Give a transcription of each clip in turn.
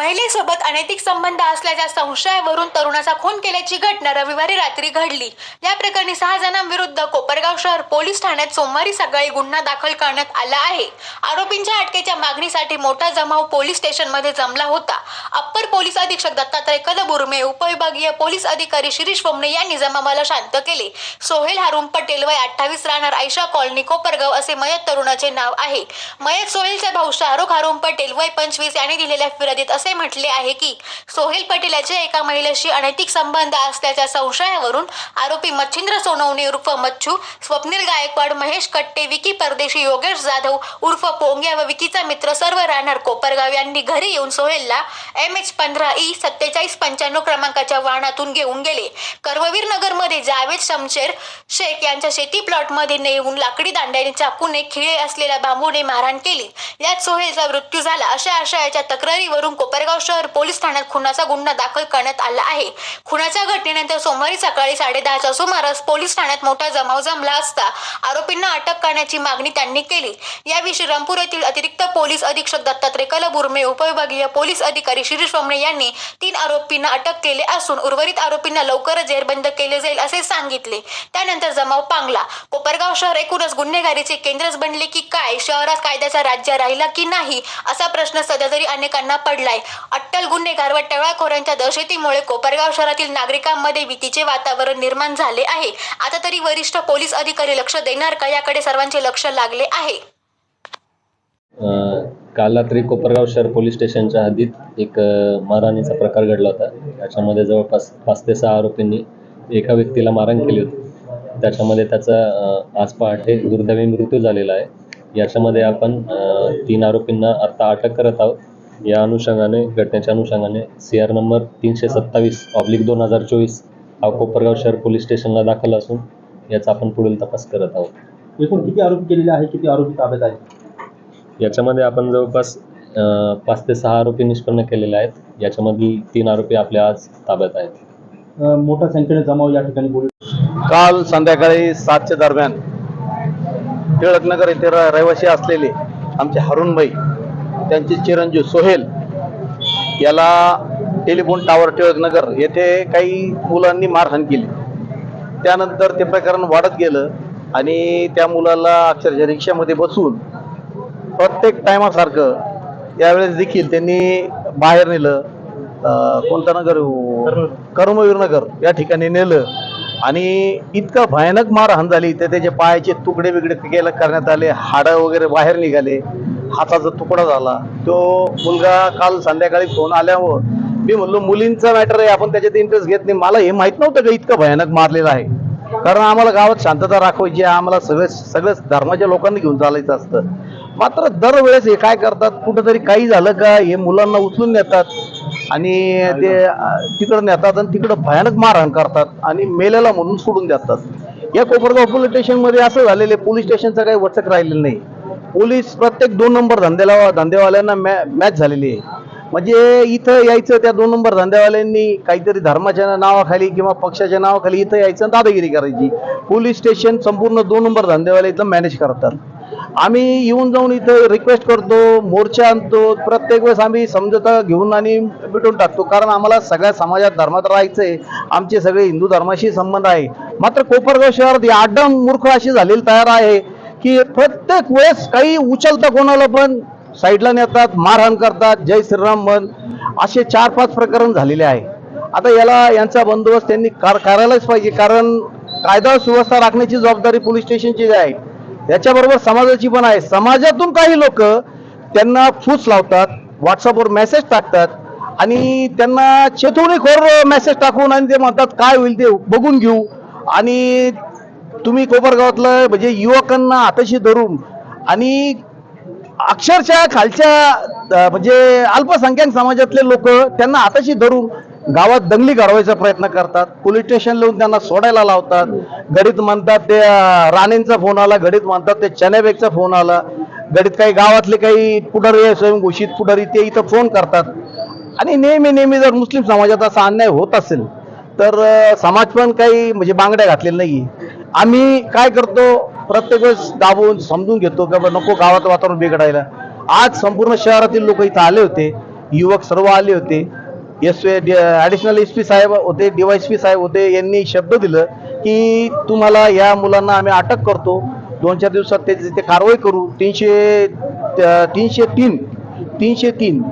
महिलेसोबत अनैतिक संबंध असल्याच्या संशयावरून तरुणाचा खून केल्याची घटना रविवारी रात्री घडली. या प्रकरणी सहा जणांविरुद्ध कोपरगाव शहर पोलीस ठाण्यात सोमवारी सकाळी गुन्हा दाखल करण्यात आला आहे. आरोपींच्या अटकेच्या मागणीसाठी मोठा जमाव पोलीस स्टेशनमध्ये जमला होता. अप्पर पोलीस अधीक्षक दत्तात्रय कदबुर्मे उपविभागीय पोलीस अधिकारी शिरीष बोमणे यांनी जमावाला शांत केले. सोहेल हारुम पटेल वय अठ्ठावीस राहणार आयशा कॉलनी कोपरगाव असे मयत तरुणाचे नाव आहे. मयत सोहेलचा भाऊ शाहरुख हारुम पटेल वय पंचवीस यांनी दिलेल्या फिर्यादीत असे म्हटले आहे की सोहेल पटेल याचे एका महिलेशी अनैतिक संबंध असल्याच्या संशयावरून आरोपी मच्छिंद्र सोनवणे उर्फ मच्छू स्वप्नील गायकवाड महेश कट्टे विकी परदेशी योगेश जाधव उर्फ पोंग्या व विकीचा मित्र सर्व राहणार कोपरगाव यांनी घरी येऊन सोहेलला एम एच पंधरा ई सत्तेचाळीस पंच्याण्णव क्रमांकाच्या वाहनातून घेऊन गेले. कर्मवीर नगरमध्ये जावेद शमशेर शेख यांच्या शेती प्लॉटमध्ये नेऊन लाकडी दांड्याने चाकूने खिळे असलेल्या बांबूने मारहाण केली. यात सोहेलचा मृत्यू झाला. अशा आशयाच्या तक्रारीवरून कोपरगाव शहर पोलीस ठाण्यात खुनाचा गुन्हा दाखल करण्यात आला आहे. खुनाच्या घटनेनंतर सोमवारी सकाळी साडेदहाच्या सुमारास पोलीस ठाण्यात मोठा जमाव जमला असता आरोपींना अटक करण्याची मागणी त्यांनी केली. याविषयी रामपूर येथील अतिरिक्त पोलीस अधीक्षक दत्तात्रय कलबुर्मे उपविभागीय पोलीस अधिकारी शिरीष बोमणे यांनी तीन आरोपींना अटक केले असून उर्वरित आरोपींना लवकरच जेरबंद केले जाईल असे सांगितले. त्यानंतर जमाव पांगला. कोपरगाव शहर एकूणच गुन्हेगारीचे केंद्रच बनले की काय? शहरात कायद्याचा राज्य राहिला की नाही? असा प्रश्न सध्या तरी अनेकांना पडलाय. अट्टल गुन्हेगार व टवाळखोरांच्या दहशतीमुळे कोपरगाव शहरातील नागरिकांमध्ये भीतीचे वातावरण निर्माण झाले आहे. आता तरी वरिष्ठ पोलीस अधिकारी लक्ष देणार का याकडे सर्वांचे लक्ष लागले आहे. काल रात्री कोपरगाव शहर पोलीस स्टेशनच्या हद्दीत एक मारहाणीचा प्रकार घडला होता. त्याच्यामध्ये जवळपास पाच ते सहा आरोपींनी एका व्यक्तीला मारहाण केली होती. त्याच्यामध्ये त्याचा आज पहाटे दुर्दैवी मृत्यू झालेला आहे. याच्यामध्ये आपण तीन आरोपींना आत्ता अटक करत आहोत. या अनुषंगाने घटनेच्या अनुषंगाने सी आर नंबर तीनशे सत्तावीस ऑब्लिक दोन हजार चोवीस हा कोपरगाव शहर पोलीस स्टेशनला दाखल असून याचा आपण पुढील तपास करत आहोत. एकूण किती आरोपी केलेले आहे किती आरोपी ताब्यात आहेत? याच्यामध्ये आपण जवळपास पाच ते सहा आरोपी निष्पन्न केलेले आहेत. याच्यामधील तीन आरोपी आपल्या आज ताब्यात आहेत. मोठ्या संख्येने जमाव या ठिकाणी पोलीस काल संध्याकाळी सातच्या दरम्यान टिळकनगर येथे रहिवासी असलेले आमचे हरुणभाई त्यांचे चिरंजीव सोहेल याला टेलिफोन टावर टिळकनगर येथे काही मुलांनी मारहाण केली. त्यानंतर ते प्रकरण वाढत गेलं आणि त्या मुलाला अक्षरशः रिक्षामध्ये बसून प्रत्येक टायमासारखं यावेळेस देखील त्यांनी बाहेर नेलं. कोणता नगर? कर्मवीर नगर या ठिकाणी नेलं. आणि इतकं भयानक मारहाण झाली. तर त्याचे पायाचे तुकडे बिकडे केलं करण्यात आले. हाडं वगैरे बाहेर निघाले. हाताचा तुकडा झाला तो मुलगा काल संध्याकाळी फोन आल्यावर मी म्हणलो मुलींचा मॅटर आहे आपण त्याच्यात इंटरेस्ट घेत नाही. मला हे माहीत नव्हतं का इतकं भयानक मारलेलं आहे? कारण आम्हाला गावात शांतता राखवायची आम्हाला सगळे सगळ्याच धर्माच्या लोकांनी घेऊन चालायचं असतं. मात्र दरवेळेस हे काय करतात कुठंतरी काही झालं का हे मुलांना उचलून नेतात आणि ते तिकडं नेतात आणि तिकडं भयानक मारहाण करतात आणि मेलेला म्हणून सोडून देतात. या कोपरगाव पोलीस स्टेशनमध्ये असं झालेलं आहे पोलीस स्टेशनचं काही वचक राहिलेलं नाही. पोलीस प्रत्येक दोन नंबर धंद्याला धंदेवाल्यांना मॅ मॅच झालेली आहे. म्हणजे इथं यायचं त्या दोन नंबर धंदेवाल्यांनी काहीतरी धर्माच्या नावाखाली किंवा पक्षाच्या नावाखाली इथं यायचं आणि दादागिरी करायची. पोलीस स्टेशन संपूर्ण दोन नंबर धंदेवाले इथं मॅनेज करतात. आम्ही येऊन जाऊन इथं रिक्वेस्ट करतो मोर्चा आणतो. प्रत्येक वेळेस आम्ही समजता घेऊन आणि मिटून टाकतो. कारण आम्हाला सगळ्या समाजात धर्मात राहायचं आहे आमचे सगळे हिंदू धर्माशी संबंध आहे. मात्र कोपरगाव शहरात या आडम मूर्ख अशी झालेली तयार आहे. की प्रत्येक वेळेस काही उचलता कोणाला पण साईडला नेतात मारहाण करतात जय श्रीराम म्हण असे चार पाच प्रकरण झालेले आहे. आता याला यांचा बंदोबस्त त्यांनी कार करायलाच पाहिजे कारण कायदा सुव्यवस्था राखण्याची जबाबदारी पोलीस स्टेशनची आहे त्याच्याबरोबर समाजाची पण आहे. समाजातून काही लोक त्यांना फूस लावतात व्हॉट्सअपवर मेसेज टाकतात आणि त्यांना चेतवणीखोर मेसेज टाकून आणि ते म्हणतात काय होईल ते बघून घेऊ. आणि तुम्ही कोपरगावातलं म्हणजे युवकांना हाताशी धरून आणि अक्षरशः खालच्या म्हणजे अल्पसंख्याक समाजातले लोक त्यांना हाताशी धरून गावात दंगली घडवायचा प्रयत्न करतात. पोलीस स्टेशन लावून त्यांना सोडायला लावतात. घडीत म्हणतात ते राणेंचा फोन आला घडीत म्हणतात ते चनेबेगचा फोन आला. घडीत काही गावातले काही पुढारी स्वयंघोषित पुढारी ते इथं फोन करतात. आणि नेहमी नेहमी जर मुस्लिम समाजात असा अन्याय होत असेल तर समाज पण काही म्हणजे बांगड्या घातलेल्या नाही आम्ही काय करतो प्रत्येक वेळेस दाबून समजून घेतो की बाबा नको गावात वातावरण बिघडायला. आज संपूर्ण शहरातील लोक इथं आले होते युवक सर्व आले होते. एस ॲडिशनल एस पी साहेब होते डीवायस पी साहेब होते यांनी शब्द दिलं की तुम्हाला या मुलांना आम्ही अटक करतो. दोन चार दिवसात त्याची ते कारवाई करू. तीनशे तीनशे तीन तीनशे तीन.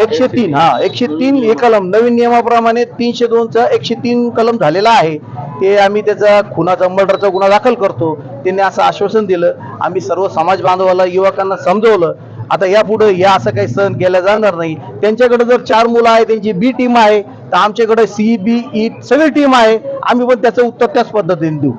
एकशे तीन. हा एकशे तीन हे कलम. नवीन नियमाप्रमाणे तीनशे दोनचा एकशे तीन कलम झालेला आहे. ते आम्ही त्याचा खुनाचा मर्डरचा गुन्हा दाखल करतो. त्यांनी असं आश्वासन दिलं. आम्ही सर्व समाज बांधवाला युवकांना समजवलं. आता यापुढे या असं काही सहन केलं जाणार नाही. त्यांच्याकडे जर चार मुलं आहे त्यांची बी टीम आहे तर आमच्याकडे सी बी ई सगळी टीम आहे. आम्ही पण त्याचं उत्तर त्याच पद्धतीने देऊ.